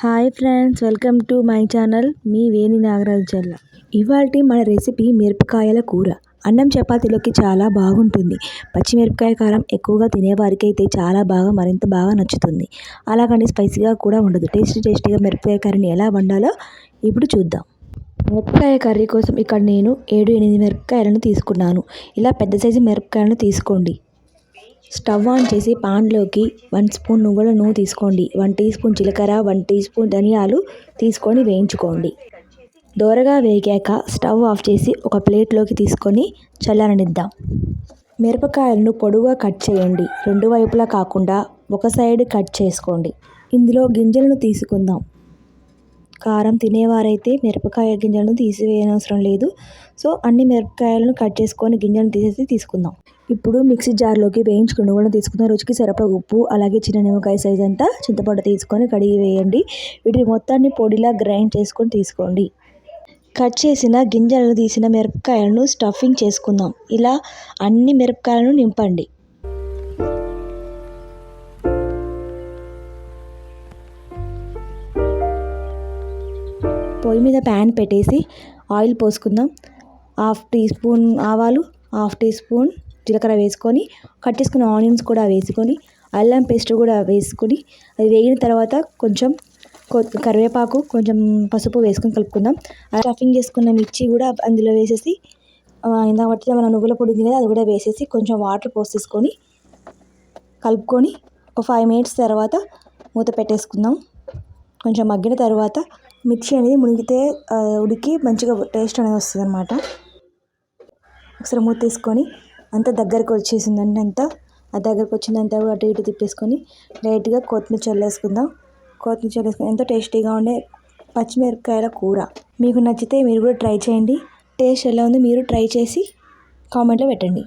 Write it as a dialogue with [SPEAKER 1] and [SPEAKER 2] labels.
[SPEAKER 1] Hi friends welcome to my channel మీ వేణి నాగరాజు జల్ల. ఇవాళ మన recipe మిరపకాయల కూర. అన్నం చపాతీలోకి చాలా బాగుంటుంది. పచ్చిమిరపకాయ కారం ఎక్కువగా తినేవారికి అయితే చాలా బాగా మరింత బాగా నచ్చుతుంది. అలాగని స్పైసీగా కూడా ఉండదు. టేస్టీ టేస్టీగా మిరపకాయ కర్రీని ఎలా వండాలో ఇప్పుడు చూద్దాం. మిరపకాయ కర్రీ కోసం ఇక్కడ నేను ఏడు ఎనిమిది మిరపకాయలను తీసుకున్నాను. ఇలా పెద్ద సైజు మిరపకాయలను తీసుకోండి. స్టవ్ ఆన్ చేసి పాన్లోకి వన్ స్పూన్ నువ్వుల నూనె తీసుకోండి. వన్ టీ స్పూన్ జీలకర్ర వన్ టీ స్పూన్ ధనియాలు తీసుకొని వేయించుకోండి. దోరగా వేగాక స్టవ్ ఆఫ్ చేసి ఒక ప్లేట్లోకి తీసుకొని చల్లనిద్దాం మిరపకాయలను పొడుగా కట్ చేయండి. రెండు వైపులా కాకుండా ఒక సైడ్ కట్ చేసుకోండి. ఇందులో గింజలను తీసుకుందాం. కారం తినేవారైతే మిరపకాయ గింజలను తీసివేయనవసరం లేదు. సో అన్ని మిరపకాయలను కట్ చేసుకొని గింజలను తీసేసి తీసుకుందాం. ఇప్పుడు మిక్సీ జార్లోకి వేయించుకుని కూడా తీసుకుందాం రుచికి సరిపడ ఉప్పు అలాగే చిన్న నిమ్మకాయ సైజ్ అంతా చింతపండు తీసుకొని కడిగి వేయండి. వీటిని మొత్తాన్ని పొడిలా గ్రైండ్ చేసుకొని తీసుకోండి. కట్ చేసిన గింజలను తీసిన మిరపకాయలను స్టఫింగ్ చేసుకుందాం. ఇలా అన్ని మిరపకాయలను నింపండి. పొయ్యి మీద ప్యాన్ పెట్టేసి ఆయిల్ పోసుకుందాం. హాఫ్ టీ స్పూన్ ఆవాలు హాఫ్ టీ స్పూన్ జీలకర్ర వేసుకొని కట్ చేసుకున్న ఆనియన్స్ కూడా వేసుకొని అల్లం పేస్ట్ కూడా వేసుకొని అది వేగిన తర్వాత కొంచెం కరివేపాకు కొంచెం పసుపు వేసుకొని కలుపుకుందాం. స్టఫింగ్ చేసుకున్న మిర్చి కూడా అందులో వేసేసి ఇందాక పట్టిన మన నువ్వుల పొడి ఉంది కదా అది కూడా వేసేసి కొంచెం వాటర్ పోసేసుకొని కలుపుకొని ఒక ఫైవ్ మినిట్స్ తర్వాత మూత పెట్టేసుకుందాం. కొంచెం మగ్గిన తర్వాత మిర్చి అనేది మునిగితే ఉడికి మంచిగా టేస్ట్ అనేది వస్తుంది అనమాట ఒకసారి మూత తీసుకొని అంత దగ్గరకు వచ్చేసిందండి అంతా. ఆ దగ్గరకు వచ్చిందంతా అటు ఇటు తిప్పేసుకొని లైట్గా కొత్తిమీర చల్లేసుకుందాం. కొత్తిమీర చల్లేసుకుని ఎంతో టేస్టీగా ఉండే పచ్చిమిరపకాయల కూర. మీకు నచ్చితే మీరు కూడా ట్రై చేయండి. టేస్ట్ ఎలా ఉందో మీరు ట్రై చేసి కామెంట్లో పెట్టండి.